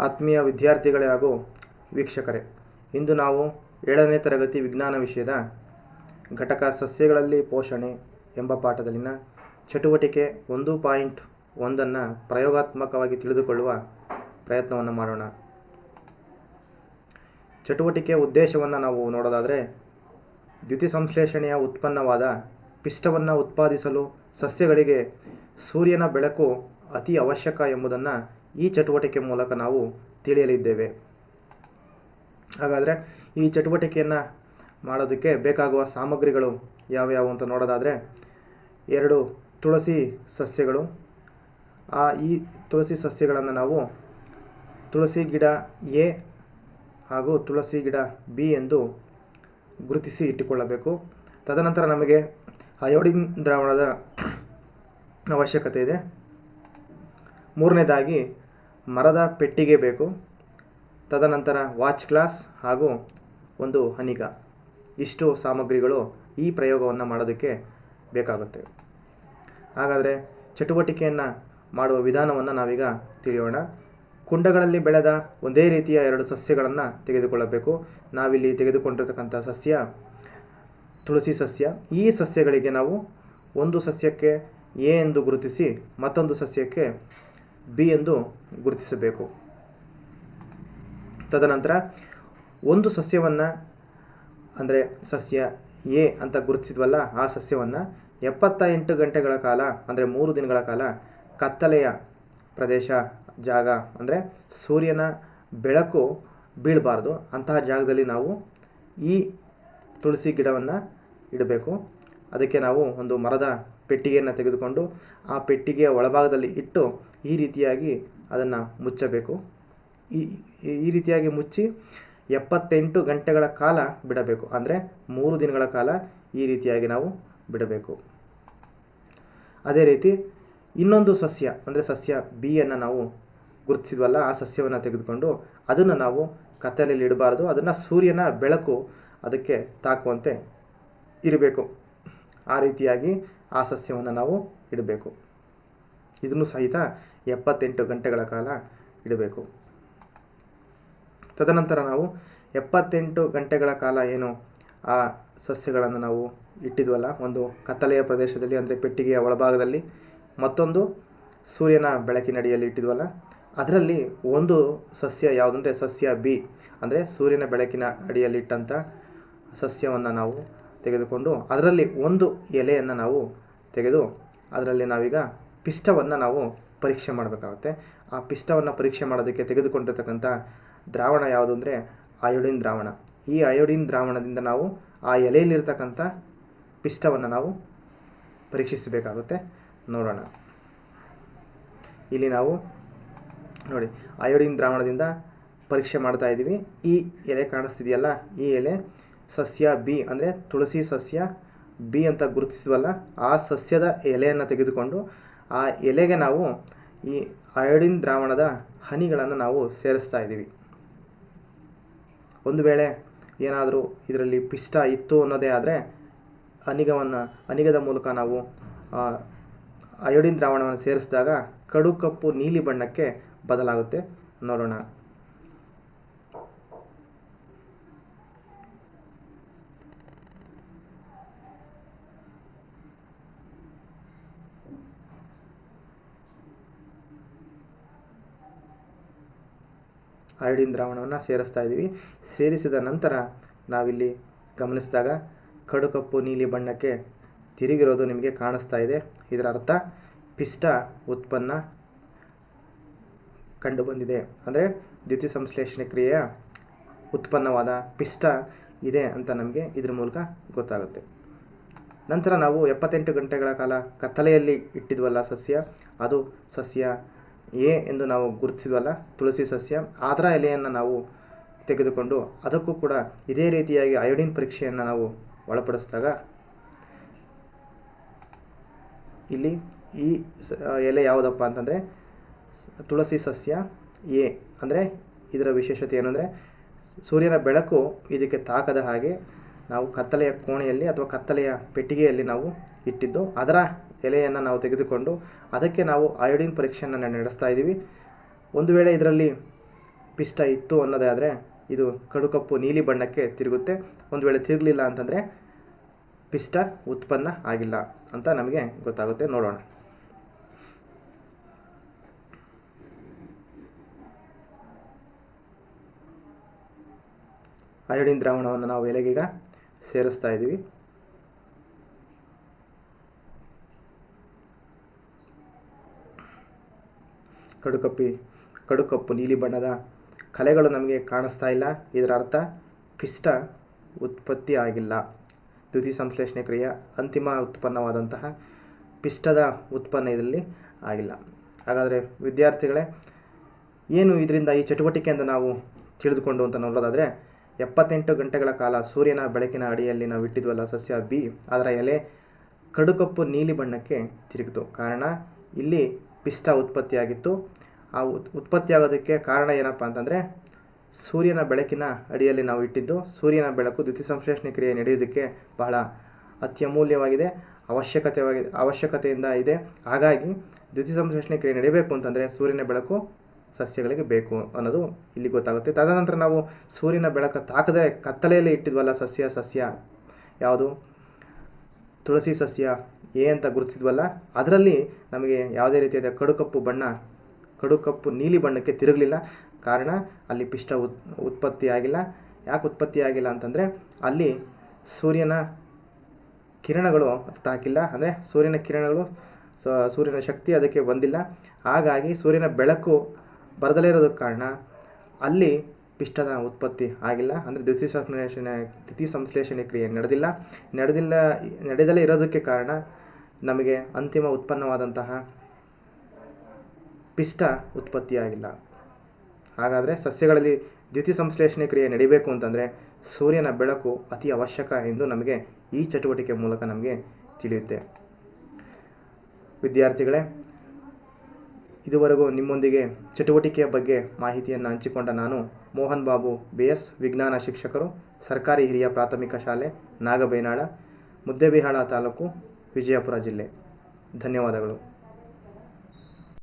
ಆತ್ಮೀಯ ವಿದ್ಯಾರ್ಥಿಗಳೇ ಹಾಗೂ ವೀಕ್ಷಕರೇ, ಇಂದು ನಾವು ಏಳನೇ ತರಗತಿ ವಿಜ್ಞಾನ ವಿಷಯದ ಘಟಕ ಸಸ್ಯಗಳಲ್ಲಿ ಪೋಷಣೆ ಎಂಬ ಪಾಠದಲ್ಲಿನ ಚಟುವಟಿಕೆ ಒಂದು ಪಾಯಿಂಟ್ ಒಂದನ್ನು ಪ್ರಯೋಗಾತ್ಮಕವಾಗಿ ತಿಳಿದುಕೊಳ್ಳುವ ಪ್ರಯತ್ನವನ್ನು ಮಾಡೋಣ. ಚಟುವಟಿಕೆಯ ಉದ್ದೇಶವನ್ನು ನಾವು ನೋಡೋದಾದರೆ, ದ್ಯುತಿಸಂಶ್ಲೇಷಣೆಯ ಉತ್ಪನ್ನವಾದ ಪಿಷ್ಟವನ್ನು ಉತ್ಪಾದಿಸಲು ಸಸ್ಯಗಳಿಗೆ ಸೂರ್ಯನ ಬೆಳಕು ಅತಿ ಅವಶ್ಯಕ ಎಂಬುದನ್ನು ಈ ಚಟುವಟಿಕೆ ಮೂಲಕ ನಾವು ತಿಳಿಯಲಿದ್ದೇವೆ. ಹಾಗಾದರೆ ಈ ಚಟುವಟಿಕೆಯನ್ನು ಮಾಡೋದಕ್ಕೆ ಬೇಕಾಗುವ ಸಾಮಗ್ರಿಗಳು ಯಾವ್ಯಾವು ಅಂತ ನೋಡೋದಾದರೆ, ಎರಡು ತುಳಸಿ ಸಸ್ಯಗಳು. ಆ ಈ ತುಳಸಿ ಸಸ್ಯಗಳನ್ನು ನಾವು ತುಳಸಿ ಗಿಡ ಎ ಹಾಗೂ ತುಳಸಿ ಗಿಡ ಬಿ ಎಂದು ಗುರುತಿಸಿ ಇಟ್ಟುಕೊಳ್ಳಬೇಕು. ತದನಂತರ ನಮಗೆ ಅಯೋಡಿನ್ ದ್ರಾವಣದ ಅವಶ್ಯಕತೆ ಇದೆ. ಮೂರನೇದಾಗಿ ಮರದ ಪೆಟ್ಟಿಗೆ ಬೇಕು. ತದನಂತರ ವಾಚ್ ಗ್ಲಾಸ್ ಹಾಗೂ ಒಂದು ಹನಿಗ ಇಷ್ಟು ಸಾಮಗ್ರಿಗಳು ಈ ಪ್ರಯೋಗವನ್ನು ಮಾಡೋದಕ್ಕೆ ಬೇಕಾಗುತ್ತೆ. ಹಾಗಾದರೆ ಚಟುವಟಿಕೆಯನ್ನು ಮಾಡುವ ವಿಧಾನವನ್ನು ನಾವೀಗ ತಿಳಿಯೋಣ. ಕುಂಡಗಳಲ್ಲಿ ಬೆಳೆದ ಒಂದೇ ರೀತಿಯ ಎರಡು ಸಸ್ಯಗಳನ್ನು ತೆಗೆದುಕೊಳ್ಳಬೇಕು. ನಾವಿಲ್ಲಿ ತೆಗೆದುಕೊಂಡಿರ್ತಕ್ಕಂಥ ಸಸ್ಯ ತುಳಸಿ ಸಸ್ಯ. ಈ ಸಸ್ಯಗಳಿಗೆ ನಾವು ಒಂದು ಸಸ್ಯಕ್ಕೆ ಎ ಎಂದು ಗುರುತಿಸಿ ಮತ್ತೊಂದು ಸಸ್ಯಕ್ಕೆ ಬಿ ಎಂದು ಗುರುತಿಸಬೇಕು. ತದನಂತರ ಒಂದು ಸಸ್ಯವನ್ನು, ಅಂದರೆ ಸಸ್ಯ ಎ ಅಂತ ಗುರುತಿಸಿದ್ವಲ್ಲ, ಆ ಸಸ್ಯವನ್ನು ಎಪ್ಪತ್ತ ಎಂಟು ಗಂಟೆಗಳ ಕಾಲ, ಅಂದರೆ ಮೂರು ದಿನಗಳ ಕಾಲ ಕತ್ತಲೆಯ ಪ್ರದೇಶ, ಜಾಗ, ಅಂದರೆ ಸೂರ್ಯನ ಬೆಳಕು ಬೀಳಬಾರ್ದು. ಅಂತಹ ಜಾಗದಲ್ಲಿ ನಾವು ಈ ತುಳಸಿ ಗಿಡವನ್ನು ಇಡಬೇಕು. ಅದಕ್ಕೆ ನಾವು ಒಂದು ಮರದ ಪೆಟ್ಟಿಗೆಯನ್ನು ತೆಗೆದುಕೊಂಡು ಆ ಪೆಟ್ಟಿಗೆಯ ಒಳಭಾಗದಲ್ಲಿ ಇಟ್ಟು ಈ ರೀತಿಯಾಗಿ ಅದನ್ನು ಮುಚ್ಚಬೇಕು. ಈ ಈ ರೀತಿಯಾಗಿ ಮುಚ್ಚಿ ಎಪ್ಪತ್ತೆಂಟು ಗಂಟೆಗಳ ಕಾಲ ಬಿಡಬೇಕು. ಅಂದರೆ ಮೂರು ದಿನಗಳ ಕಾಲ ಈ ರೀತಿಯಾಗಿ ನಾವು ಬಿಡಬೇಕು. ಅದೇ ರೀತಿ ಇನ್ನೊಂದು ಸಸ್ಯ, ಅಂದರೆ ಸಸ್ಯ ಬಿಯನ್ನು ನಾವು ಗುರುತಿಸಿದ್ವಲ್ಲ, ಆ ಸಸ್ಯವನ್ನು ತೆಗೆದುಕೊಂಡು ಅದನ್ನು ನಾವು ಕತ್ತಲೆಯಲ್ಲಿ ಇಡಬಾರ್ದು. ಅದನ್ನು ಸೂರ್ಯನ ಬೆಳಕು ಅದಕ್ಕೆ ತಾಕುವಂತೆ ಇರಬೇಕು. ಆ ರೀತಿಯಾಗಿ ಆ ಸಸ್ಯವನ್ನು ನಾವು ಇಡಬೇಕು. ಇದನ್ನು ಸಹಿತ ಎಪ್ಪತ್ತೆಂಟು ಗಂಟೆಗಳ ಕಾಲ ಇಡಬೇಕು. ತದನಂತರ ನಾವು ಎಪ್ಪತ್ತೆಂಟು ಗಂಟೆಗಳ ಕಾಲ ಏನು ಆ ಸಸ್ಯಗಳನ್ನು ನಾವು ಇಟ್ಟಿದ್ವಲ್ಲ, ಒಂದು ಕತ್ತಲೆಯ ಪ್ರದೇಶದಲ್ಲಿ, ಅಂದರೆ ಪೆಟ್ಟಿಗೆಯ ಒಳಭಾಗದಲ್ಲಿ, ಮತ್ತೊಂದು ಸೂರ್ಯನ ಬೆಳಕಿನಡಿಯಲ್ಲಿ ಇಟ್ಟಿದ್ವಲ್ಲ, ಅದರಲ್ಲಿ ಒಂದು ಸಸ್ಯ ಯಾವುದಂದರೆ ಸಸ್ಯ ಬಿ, ಅಂದರೆ ಸೂರ್ಯನ ಬೆಳಕಿನ ಅಡಿಯಲ್ಲಿಟ್ಟಂಥ ಸಸ್ಯವನ್ನು ನಾವು ತೆಗೆದುಕೊಂಡು, ಅದರಲ್ಲಿ ಒಂದು ಎಲೆಯನ್ನು ನಾವು ತೆಗೆದು, ಅದರಲ್ಲಿ ನಾವೀಗ ಪಿಷ್ಟವನ್ನು ನಾವು ಪರೀಕ್ಷೆ ಮಾಡಬೇಕಾಗುತ್ತೆ. ಆ ಪಿಷ್ಟವನ್ನು ಪರೀಕ್ಷೆ ಮಾಡೋದಕ್ಕೆ ತೆಗೆದುಕೊಂಡಿರ್ತಕ್ಕಂಥ ದ್ರಾವಣ ಯಾವುದು ಅಂದರೆ ಅಯೋಡಿನ್ ದ್ರಾವಣ. ಈ ಅಯೋಡಿನ್ ದ್ರಾವಣದಿಂದ ನಾವು ಆ ಎಲೆಯಲ್ಲಿರ್ತಕ್ಕಂಥ ಪಿಷ್ಟವನ್ನು ನಾವು ಪರೀಕ್ಷಿಸಬೇಕಾಗುತ್ತೆ. ನೋಡೋಣ. ಇಲ್ಲಿ ನಾವು ನೋಡಿ ಅಯೋಡಿನ್ ದ್ರಾವಣದಿಂದ ಪರೀಕ್ಷೆ ಮಾಡ್ತಾ ಇದ್ದೀವಿ. ಈ ಎಲೆ ಕಾಣಿಸ್ತಿದೆಯಲ್ಲ? ಈ ಎಲೆ ಸಸ್ಯ ಬಿ ಅಂದರೆ ತುಳಸಿ ಸಸ್ಯ ಬಿ ಅಂತ ಗುರುತಿಸಿದ್ವಲ್ಲ? ಆ ಸಸ್ಯದ ಎಲೆಯನ್ನು ತೆಗೆದುಕೊಂಡು ಆ ಎಲೆಗೆ ನಾವು ಈ ಅಯೋಡಿನ್ ದ್ರಾವಣದ ಹನಿಗಳನ್ನು ನಾವು ಸೇರಿಸ್ತಾ ಇದ್ದೀವಿ. ಒಂದು ವೇಳೆ ಏನಾದರೂ ಇದರಲ್ಲಿ ಪಿಷ್ಟ ಇತ್ತು ಅನ್ನೋದೇ ಆದರೆ ಅನಿಗವನ್ನು ಅನಿಗದ ಮೂಲಕ ನಾವು ಅಯೋಡಿನ್ ದ್ರಾವಣವನ್ನು ಸೇರಿಸಿದಾಗ ಕಡು ಕಪ್ಪು ನೀಲಿ ಬಣ್ಣಕ್ಕೆ ಬದಲಾಗುತ್ತೆ. ನೋಡೋಣ. ಅಯೋಡಿನ್ ದ್ರಾವಣವನ್ನು ಸೇರಿಸ್ತಾ ಇದ್ದೀವಿ. ಸೇರಿಸಿದ ನಂತರ ನಾವಿಲ್ಲಿ ಗಮನಿಸಿದಾಗ ಕಡು ಕಪ್ಪು ನೀಲಿ ಬಣ್ಣಕ್ಕೆ ತಿರುಗಿರೋದು ನಿಮಗೆ ಕಾಣಿಸ್ತಾ ಇದೆ. ಇದರ ಅರ್ಥ ಪಿಷ್ಟ ಉತ್ಪನ್ನ ಕಂಡುಬಂದಿದೆ. ಅಂದರೆ ದ್ಯುತಿ ಸಂಶ್ಲೇಷಣೆ ಕ್ರಿಯೆಯ ಉತ್ಪನ್ನವಾದ ಪಿಷ್ಟ ಇದೆ ಅಂತ ನಮಗೆ ಇದ್ರ ಮೂಲಕ ಗೊತ್ತಾಗುತ್ತೆ. ನಂತರ ನಾವು ಎಪ್ಪತ್ತೆಂಟು ಗಂಟೆಗಳ ಕಾಲ ಕತ್ತಲೆಯಲ್ಲಿ ಇಟ್ಟಿದ್ವಲ್ಲ ಸಸ್ಯ, ಅದು ಸಸ್ಯ ಎ ಎಂದು ನಾವು ಗುರುತಿಸಿದ್ವಲ್ಲ? ತುಳಸಿ ಸಸ್ಯ. ಅದರ ಎಲೆಯನ್ನು ನಾವು ತೆಗೆದುಕೊಂಡು ಅದಕ್ಕೂ ಕೂಡ ಇದೇ ರೀತಿಯಾಗಿ ಅಯೋಡಿನ್ ಪರೀಕ್ಷೆಯನ್ನು ನಾವು ಒಳಪಡಿಸಿದಾಗ ಇಲ್ಲಿ ಈ ಎಲೆ ಯಾವುದಪ್ಪ ಅಂತಂದರೆ ತುಳಸಿ ಸಸ್ಯ ಎ ಅಂದರೆ ಇದರ ವಿಶೇಷತೆ ಏನಂದರೆ ಸೂರ್ಯನ ಬೆಳಕು ಇದಕ್ಕೆ ತಾಕದ ಹಾಗೆ ನಾವು ಕತ್ತಲೆಯ ಕೋಣೆಯಲ್ಲಿ ಅಥವಾ ಕತ್ತಲೆಯ ಪೆಟ್ಟಿಗೆಯಲ್ಲಿ ನಾವು ಇಟ್ಟಿದ್ದು. ಅದರ ಎಲೆಯನ್ನು ನಾವು ತೆಗೆದುಕೊಂಡು ಅದಕ್ಕೆ ನಾವು ಅಯೋಡಿನ್ ಪರೀಕ್ಷೆಯನ್ನು ನಡೆಸ್ತಾ ಇದ್ದೀವಿ. ಒಂದು ವೇಳೆ ಇದರಲ್ಲಿ ಪಿಷ್ಟ ಇತ್ತು ಅನ್ನೋದಾದರೆ ಇದು ಕಡುಕಪ್ಪು ನೀಲಿ ಬಣ್ಣಕ್ಕೆ ತಿರುಗುತ್ತೆ. ಒಂದು ವೇಳೆ ತಿರುಗಲಿಲ್ಲ ಅಂತಂದರೆ ಪಿಷ್ಟ ಉತ್ಪನ್ನ ಆಗಿಲ್ಲ ಅಂತ ನಮಗೆ ಗೊತ್ತಾಗುತ್ತೆ. ನೋಡೋಣ. ಅಯೋಡಿನ್ ದ್ರಾವಣವನ್ನು ನಾವು ಎಲೆಗೀಗ ಸೇರಿಸ್ತಾ ಇದ್ದೀವಿ. ಕಡುಕಪ್ಪಿ, ಕಡುಕಪ್ಪು ನೀಲಿ ಬಣ್ಣದ ಕಲೆಗಳು ನಮಗೆ ಕಾಣಿಸ್ತಾ ಇಲ್ಲ. ಇದರ ಅರ್ಥ, ಪಿಷ್ಟ ಉತ್ಪತ್ತಿ ಆಗಿಲ್ಲ. ದ್ಯುತಿ ಸಂಶ್ಲೇಷಣೆ ಕ್ರಿಯೆ, ಅಂತಿಮ ಉತ್ಪನ್ನವಾದಂತಹ ಪಿಷ್ಟದ ಉತ್ಪನ್ನ ಇದರಲ್ಲಿ ಆಗಿಲ್ಲ. ಹಾಗಾದರೆ ವಿದ್ಯಾರ್ಥಿಗಳೇ, ಏನು ಇದರಿಂದ ಈ ಚಟುವಟಿಕೆಯಿಂದ ನಾವು ತಿಳಿದುಕೊಂಡು ಅಂತ ನೋಡೋದಾದರೆ, ಎಪ್ಪತ್ತೆಂಟು ಗಂಟೆಗಳ ಕಾಲ ಸೂರ್ಯನ ಬೆಳಕಿನ ಅಡಿಯಲ್ಲಿ ನಾವು ಇಟ್ಟಿದ್ವಲ್ಲ ಸಸ್ಯ ಬಿ, ಅದರ ಎಲೆ ಕಡುಕಪ್ಪು ನೀಲಿ ಬಣ್ಣಕ್ಕೆ ತಿರುಗಿತು. ಕಾರಣ, ಇಲ್ಲಿ ಪಿಷ್ಟ ಉತ್ಪತ್ತಿಯಾಗಿತ್ತು. ಆ ಉತ್, ಉತ್ಪತ್ತಿಯಾಗೋದಕ್ಕೆ ಕಾರಣ ಏನಪ್ಪ ಅಂತಂದರೆ, ಸೂರ್ಯನ ಬೆಳಕಿನ ಅಡಿಯಲ್ಲಿ ನಾವು ಇಟ್ಟಿದ್ದು, ಸೂರ್ಯನ ಬೆಳಕು ದ್ಯುತಿ ಸಂಶ್ಲೇಷಣೆ ಕ್ರಿಯೆ ನಡೆಯೋದಕ್ಕೆ ಬಹಳ ಅತ್ಯಮೂಲ್ಯವಾಗಿದೆ, ಅವಶ್ಯಕತೆವಾಗಿದೆ, ಅವಶ್ಯಕತೆಯಿಂದ ಇದೆ. ಹಾಗಾಗಿ ದ್ಯುತಿ ಸಂಶ್ಲೇಷಣೆ ಕ್ರಿಯೆ ನಡೆಯಬೇಕು ಅಂತಂದರೆ ಸೂರ್ಯನ ಬೆಳಕು ಸಸ್ಯಗಳಿಗೆ ಬೇಕು ಅನ್ನೋದು ಇಲ್ಲಿ ಗೊತ್ತಾಗುತ್ತೆ. ತದನಂತರ ನಾವು ಸೂರ್ಯನ ಬೆಳಕು ತಾಕದೆ ಕತ್ತಲೆಯಲ್ಲಿ ಇಟ್ಟಿದ್ವಲ್ಲ ಸಸ್ಯ ಸಸ್ಯ ಯಾವುದು? ತುಳಸಿ ಸಸ್ಯ ಎ ಅಂತ ಗುರುತಿಸಿದ್ವಲ್ಲ, ಅದರಲ್ಲಿ ನಮಗೆ ಯಾವುದೇ ರೀತಿಯಾದ ಕಡುಕಪ್ಪು ಬಣ್ಣ, ಕಡುಕಪ್ಪು ನೀಲಿ ಬಣ್ಣಕ್ಕೆ ತಿರುಗಲಿಲ್ಲ. ಕಾರಣ, ಅಲ್ಲಿ ಪಿಷ್ಟ ಉತ್ ಉತ್ಪತ್ತಿ ಆಗಿಲ್ಲ ಯಾಕೆ ಉತ್ಪತ್ತಿ ಆಗಿಲ್ಲ ಅಂತಂದರೆ, ಅಲ್ಲಿ ಸೂರ್ಯನ ಕಿರಣಗಳು ತಾಕಿಲ್ಲ. ಅಂದರೆ ಸೂರ್ಯನ ಕಿರಣಗಳು ಸೂರ್ಯನ ಶಕ್ತಿ ಅದಕ್ಕೆ ಬಂದಿಲ್ಲ. ಹಾಗಾಗಿ ಸೂರ್ಯನ ಬೆಳಕು ಬರದಲೇ ಇರೋದಕ್ಕೆ ಕಾರಣ, ಅಲ್ಲಿ ಪಿಷ್ಟದ ಉತ್ಪತ್ತಿ ಆಗಿಲ್ಲ. ಅಂದರೆ ದ್ವಿತೀಯ ಸಂಶ್ಲೇಷಣೆ ದ್ವಿತೀಯ ಸಂಶ್ಲೇಷಣೆ ಕ್ರಿಯೆ ನಡೆದಿಲ್ಲ. ನಡೆದಿಲ್ಲ, ನಡೆದಲೇ ಇರೋದಕ್ಕೆ ಕಾರಣ ನಮಗೆ ಅಂತಿಮ ಉತ್ಪನ್ನವಾದಂತಹ ಪಿಷ್ಟ ಉತ್ಪತ್ತಿಯಾಗಿಲ್ಲ. ಹಾಗಾದರೆ ಸಸ್ಯಗಳಲ್ಲಿ ದ್ಯುತಿ ಸಂಶ್ಲೇಷಣೆ ಕ್ರಿಯೆ ನಡಿಬೇಕು ಅಂತಂದರೆ ಸೂರ್ಯನ ಬೆಳಕು ಅತಿ ಅವಶ್ಯಕ ಎಂದು ನಮಗೆ ಈ ಚಟುವಟಿಕೆ ಮೂಲಕ ನಮಗೆ ತಿಳಿಯುತ್ತೆ. ವಿದ್ಯಾರ್ಥಿಗಳೇ, ಇದುವರೆಗೂ ನಿಮ್ಮೊಂದಿಗೆ ಚಟುವಟಿಕೆಯ ಬಗ್ಗೆ ಮಾಹಿತಿಯನ್ನು ಹಂಚಿಕೊಂಡ ನಾನು ಮೋಹನ್ ಬಾಬು ಬಿ ಎಸ್ ವಿಜ್ಞಾನ ಶಿಕ್ಷಕರು, ಸರ್ಕಾರಿ ಹಿರಿಯ ಪ್ರಾಥಮಿಕ ಶಾಲೆ, ನಾಗಬೇನಾಳ, ಮುದ್ದೆಬಿಹಾಳ ತಾಲೂಕು ವಿಜಯಪುರ ಜಿಲ್ಲೆ. ಧನ್ಯವಾದಗಳು.